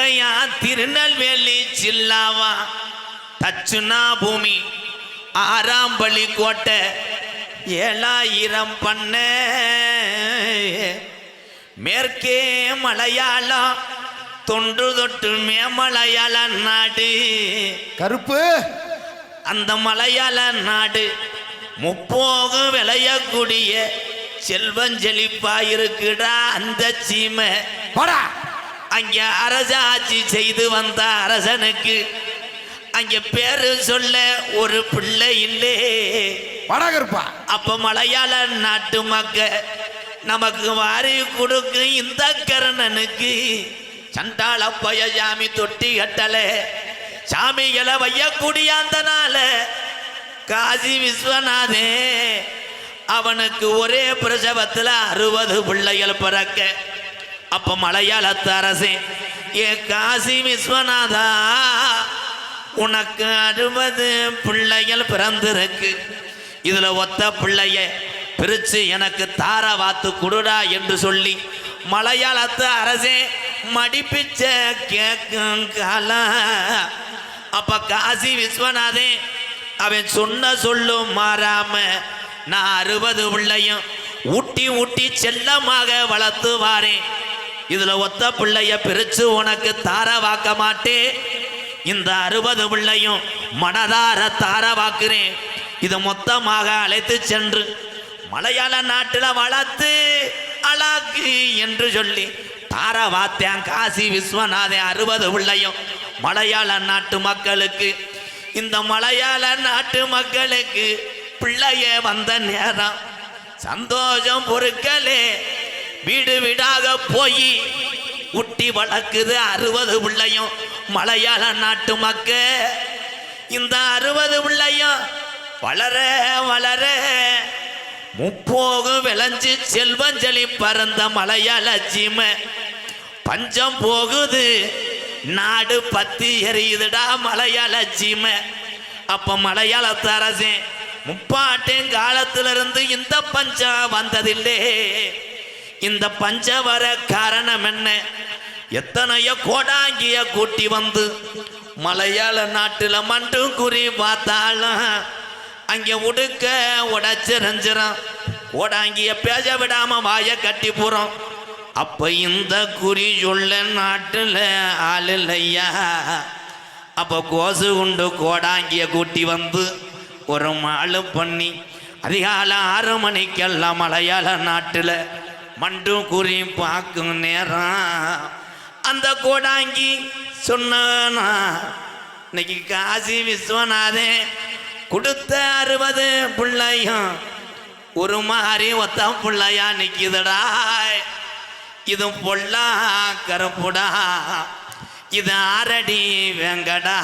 தக்கையா திருநெல்வேலி ஜில்லாவா. தச்சுனா பூமி ஆறாம்பள்ளி கோட்டை ஏழாயிரம் பண்ண. மேற்கே மலையாளம் தொன்று தொட்டு மேமலையாள நாடு. கருப்பு. அந்த மலையாள நாடு முப்போகு விளையக்கூடிய செல்வஞ்செழிப்பா இருக்குடா அந்த சீமை. போடா. அங்க அரசாட்சி செய்து வந்த அரசனுக்கு அங்க பேரு சொல்ல ஒரு பிள்ளை இல்லே. போடா கருப்பா அப்ப மலையாள நாட்டு மக்க நமக்கு வாரி கொடுக்கும் இந்த கர்ணனுக்கு. சண்டாள பய சாமி தொட்டி கட்டல சாமிகளை வையக்கூடிய அந்த நாள காசி விஸ்வநாதே அவனுக்கு ஒரே பிரசவத்துல அறுபது பிள்ளைகள் பிறக்க. அப்ப மலையாளத்து அரசே. ஏ காசி விஸ்வநாதா உனக்கு அறுபது பிள்ளைகள் பிறந்திருக்கு. இதுல ஒத்த பிள்ளைய பிரிச்சு எனக்கு தார வாத்து குடுடா என்று சொல்லி மலையாளத்து அரசே மடிப்பிச்ச கேட்கும் கால. அப்ப காசி விஸ்வநாதே அவன் சொன்ன சொல்லும் மாறாம நான் அறுபது பிள்ளையும் ஊட்டி ஊட்டி செல்லமாக வளர்த்து வாரேன். இதுல ஒத்த பிள்ளைய பிரிச்சு உனக்கு தார வாக்க மாட்டேன் இந்த அறுபது பிள்ளையும் மனதார தார வாக்குறேன் இது மொத்தமாக அழைத்து சென்று மலையாள நாட்டில் வளர்த்து அழாக்கு என்று சொல்லி தார வாத்தியான் காசி விஸ்வநாதன் அறுபது பிள்ளையும் மலையாள நாட்டு மக்களுக்கு இந்த மலையாள நாட்டு மக்களுக்கு பிள்ளைய வந்த நேரம். சந்தோஷம் பொருட்களே வீடு வீடாக போய் குட்டி வளர்க்குது அறுபது பிள்ளையும் மலையாள நாட்டு மக்க. இந்த அறுபது பிள்ளையும் வளர வளர முப்போகும் விளைஞ்சு செல்வஞ்சலி பறந்த மலையாள சீமை. பஞ்சம் போகுது நாடு பத்தி எரியுதுடா மலையாள சீமை. அப்ப மலையாளத்து அரசே முப்பாட்டையும் காலத்திலிருந்து இந்த பஞ்சம் வந்ததில்லே. இந்த பஞ்சவர வர காரணம் என்ன? எத்தனையோ கோடாங்கிய கூட்டி வந்து மலையாள நாட்டில் மண்டு குறி பார்த்தாலும் அங்கே உடுக்க உடச்சிரஞ்சிரும். கோடாங்கிய பேச விடாம வாய கட்டி போறோம். அப்ப இந்த குறி உள்ள நாட்டில் ஆள் இல்லையா? அப்ப கோசு உண்டு கோடாங்கிய கூட்டி வந்து ஒரு மாலு பண்ணி அதிகாலை ஆறு மணிக்கெல்லாம் மலையாள நாட்டில் மண்டு குறி பார்க்கும் நேரம். அந்த கோடாங்கி சொன்னா இன்னைக்கு காசி விஸ்வநாதன் கொடுத்த அறுபது பிள்ளையும் ஒரு மாதிரி ஒத்த பிள்ளையா நிக்குதுடா. இது பொல்லா கருப்புடா இது ஆரடி வெங்கடா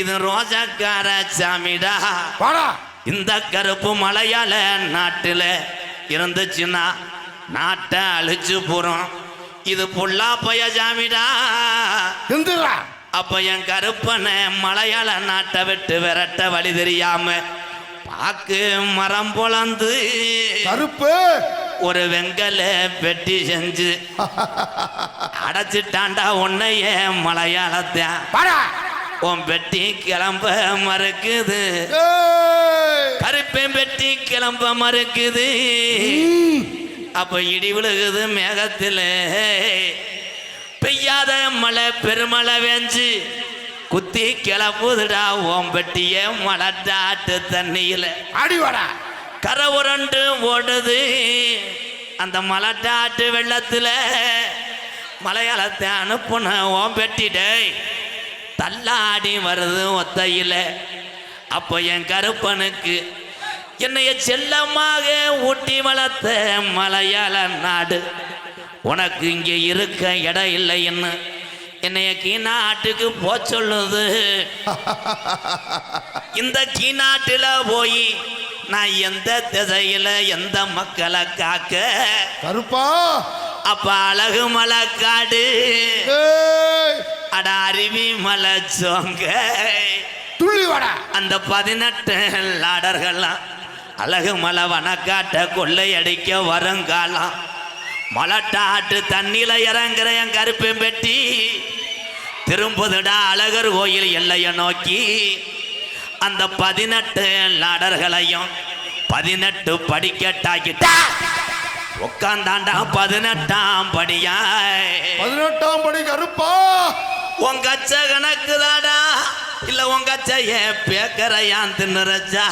இது ரோஜக்கார சாமிடா. இந்த கருப்பு மலையாள நாட்டில் இருந்துச்சுன்னா நாட்டை அழிச்சு போறோம். இது பொல்லா பய சாமிடா எந்திரா. அப்ப என் கருப்பனை மலையாள நாட்டை விட்டு விரட்ட வழி தெரியாம பாக்கு மரம் பொழந்து கருப்பு. ஒரு வெங்கல பெட்டி செஞ்சு அடைச்சிட்டாண்டா உன்னைய மலையாளத்தான் போடா உன் பெட்டி கிளம்ப மறுக்குது. கருப்பேன் பெட்டி கிளம்ப மறுக்குது. அப்ப இடி விழுகுது மேகத்துல. பெய்யாத மழை பெருமழை வெஞ்சு குத்தி கிளப்புதுடா ஓம் பெட்டிய மலட்டாட்டு தண்ணியில. அடி வாடா. கரை உரண்டு ஓடுது. அந்த மலட்டாட்டு வெள்ளத்துல மலையாளத்தை அனுப்புன ஓம் பெட்டிடே தள்ளாடி வருது ஒத்தையில. அப்போ என் கருப்பனுக்கு என்னைய செல்லமாக ஊட்டி வளர்த்த மலையாள நாடு. உனக்கு இங்கே இருக்க இடம் இல்லைன்னு என்னைய கீநாட்டுக்கு போ சொல்லுது. இந்த கீநாட்டில் போய் நான் எந்த திசையில எந்த மக்களை காக்க? கருப்பா. அப்ப அழகு மலை காடு. அட அருவி மலை சோங்க. துள்ளி அந்த பதினெட்டு லாடர்கள்லாம் அழகு மலை வனக்காட்ட கொள்ளையடிக்க வருங்காலம். மலட்டாட்டு தண்ணியில இறங்குற என் கருப்பேன் பெட்டி. திரும்புதுடா அழகர் கோயில் எல்லையை நோக்கி. அந்த பதினெட்டு லாடர்களையும் பதினெட்டு படிக்கட்டாக்கிட்டா. உட்காந்தாண்டா பதினெட்டாம் படியாய் பதினெட்டாம் படி கருப்பா. உங்க அச்ச கணக்கு தாடா இல்ல உங்க பேக்கரையான் தின்னுறச்சா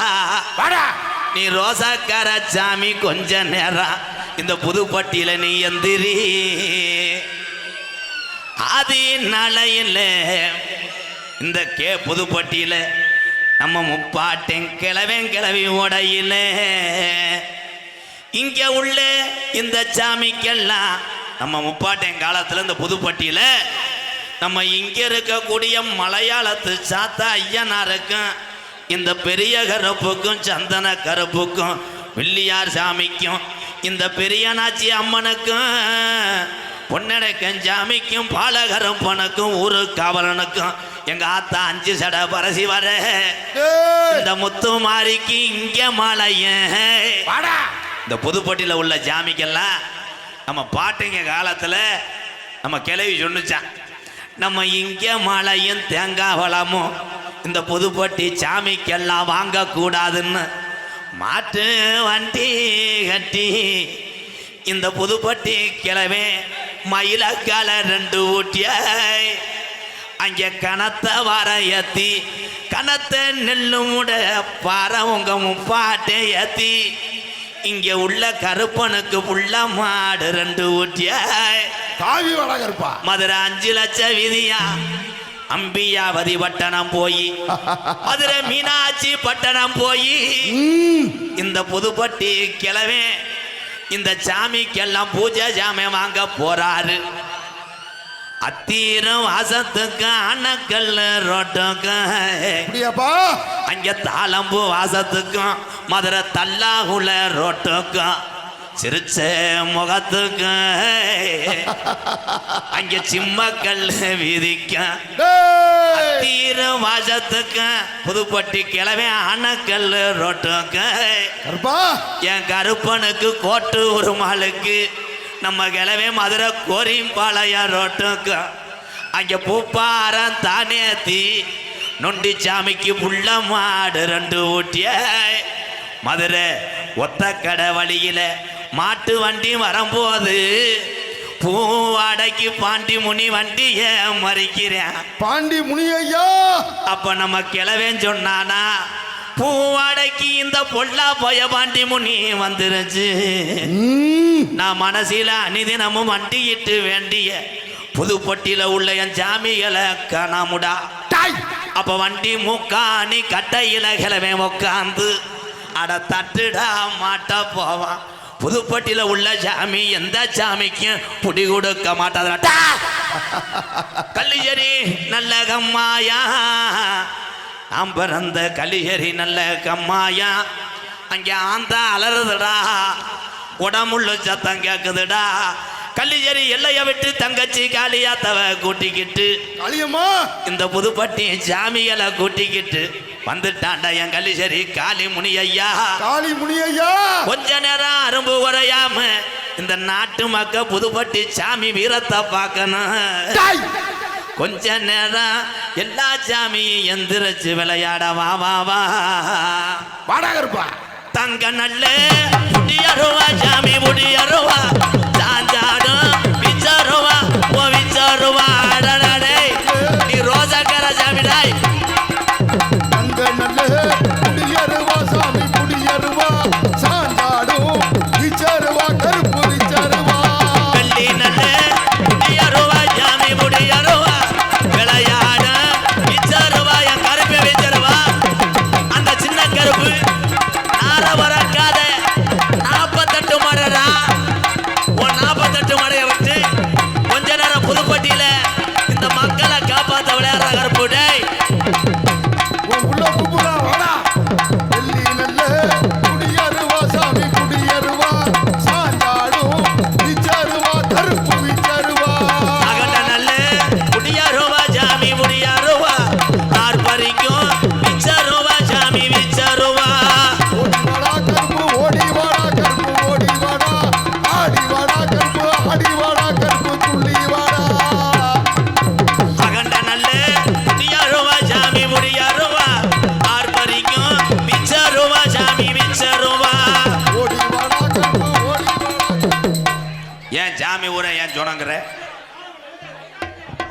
வாடா. நீ ரோசாக்கார சாமி கொஞ்ச நேரம் இந்த புதுப்பட்டியில நீ எந்திரி. ஆதி நலையில் இந்த கே புதுப்பட்டியில நம்ம முப்பாட்டன் கிளவன் கிளவி உடையில. இங்க உள்ள இந்த சாமிக்கெல்லாம் நம்ம முப்பாட்டன் காலத்துல இந்த புதுப்பட்டியில நம்ம இங்க இருக்கக்கூடிய மலையாளத்து சாத்தா ஐயனாருக்கும் இந்த பெரிய கருப்புக்கும் சந்தன கருப்புக்கும் வில்லியார் சாமிக்கும் இந்த பெரியனாச்சி அம்மனுக்கும் பொன்னடக்கன் சாமிக்கும் பாலகரப்பனுக்கும் ஊரு காவலனுக்கும் எங்க ஆத்தா அஞ்சு சட பரசி வர. இந்த முத்து மாரிக்கு இங்க மலையன் இந்த புதுப்பட்டியில் உள்ள ஜாமிக்கெல்லாம் நம்ம பாட்டுங்க காலத்தில் நம்ம கிளவி சொன்னுச்சான் நம்ம இங்கே மழையும் தேங்காய் வளமும். இந்த புதுப்பட்டி சாமிக்கெல்லாம் வாங்கக்கூடாதுன்னு மாட்டு வண்டி கட்டி இந்த புதுப்பட்டி கிளவே மயிலக்கால ரெண்டு ஊட்டியாய். அங்கே கனத்த வர ஏத்தி கனத்த நெல்லு முட பாறை உங்க முப்பாட்டை ஏத்தி. இங்க உள்ள கருப்பனுக்கு புள்ள மாடு ரெண்டு ஊட்டியாய். காவி வாடா கருப்பா. மதுரை அஞ்சு லட்சம் விதியா அம்பியாவதி பட்டணம் போய் மதுரை மீனாட்சி பட்டணம் போய். இந்த புதுப்பட்டி கிழவே இந்த சாமிக்கெல்லாம் பூஜை ஜாமை வாங்க போறாரு. அத்தீரம் வாசத்துக்கு அணக்கல் ரோட்டுக்கும் அங்க தாளம்பூ வாசத்துக்கும் மதுரை தல்லாகுல ரோட்டுக்கும். சிரிச்ச முகத்துக்கும் அங்க சிம்மக்கல் வீதிக்கும் டேய்! தீர வாசத்துக்கு புதுப்பட்டி கிழமை அணக்கல் ரோட்டுக்கு. என் கருப்பனுக்கு கோட்டு உருமாளுக்கு நம்ம கிழமை மதுரை கோரிம்பாளையம் ரோட்டுக்கு. அங்கே பூப்பாரம் தானேத்தி நொண்டி சாமிக்கு புள்ள மாடு ரெண்டு ஊட்டிய. மதுரை ஒத்த கடை வழியில மாட்டு வண்டி வரும்போது பூவாடைக்கு பாண்டி முனி வண்டியை மறிக்கிறேன். பாண்டி முனியையா? அப்ப நம்ம கிளவேன் சொன்னானா பூவாடைக்கு இந்த பொல்லா போய பாண்டி முனி வந்துருச்சு. நான் மனசில அனிதினமும் வண்டியிட்டு வேண்டிய புதுப்பட்டியில உள்ள என் ஜாமிகளை காணாமுடா. அப்ப வண்டி மூக்காணி கட்டையில கிளவே உக்காந்து அட தட்டுடா மாட்ட போவான். புதுப்பட்டியில உள்ள சாமி எந்த சாமிக்கும் புடி கொடுக்க மாட்டாதா கல்லியரி நல்ல கம்மாயா. நாம் பிறந்த கலியரி நல்ல கம்மாயா. அங்கே ஆந்தா அலறுதுடா. உடம்புள்ள சத்தம் கேக்குதுடா. கல்லியரி எல்லைய விட்டு தங்கச்சி காளியாத்தவ கூட்டிக்கிட்டு காளியம்மா! இந்த புதுப்பட்டி சாமிகளை கூட்டிக்கிட்டு வந்துட்டாண்டா என் கலிசரி காளி முனி ஐயா காளி முனியையா கொஞ்ச நேரம் அரும்பு குறையாம இந்த நாட்டு மக்க புதுப்பட்டி சாமி வீரத்தை பார்க்கணும். கொஞ்ச நேரம் எல்லா சாமியும் எந்திரிச்சு விளையாட வா வா வா. வாடா கருப்பா தங்க நல்ல முடியருவா சாமி முடியருவா சாஞ்சாடும் விச்சருவா ஓ விச்சருவா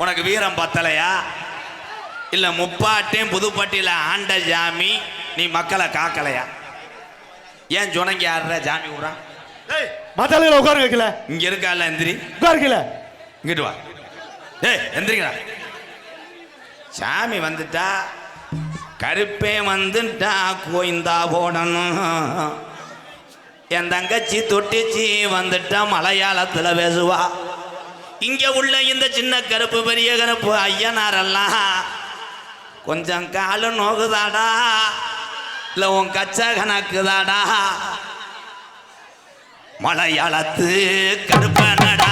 உனக்கு வீரம் பத்தலையா? இல்ல முப்பாட்டையும் புதுப்பட்டியில ஆண்ட ஜாமி நீ மக்களை காக்கலையா? ஏன் சுணங்கி ஆடுற ஜாமி விடுறான் மத்தாளுகளை உட்கார வைக்கல இங்க இருக்கால எந்திரி. உட்கார வைக்கல இங்கிட்டு வா. ஏய் எந்திரிங்களா சாமி வந்துட்டா கருப்பே வந்துட்டா கோயிந்தா போடணும். என் தங்கச்சி தொட்டிச்சி வந்துட்டா மலையாளத்துல பேசுவா. இங்கே உள்ள இந்த சின்ன கருப்பு பெரிய கருப்பு ஐயனாரெல்லாம் கொஞ்சம் காலம் நோகுதாடா? இல்லை உன் கச்சா கணக்குதாடா? மலையாளத்து கருப்பனடா.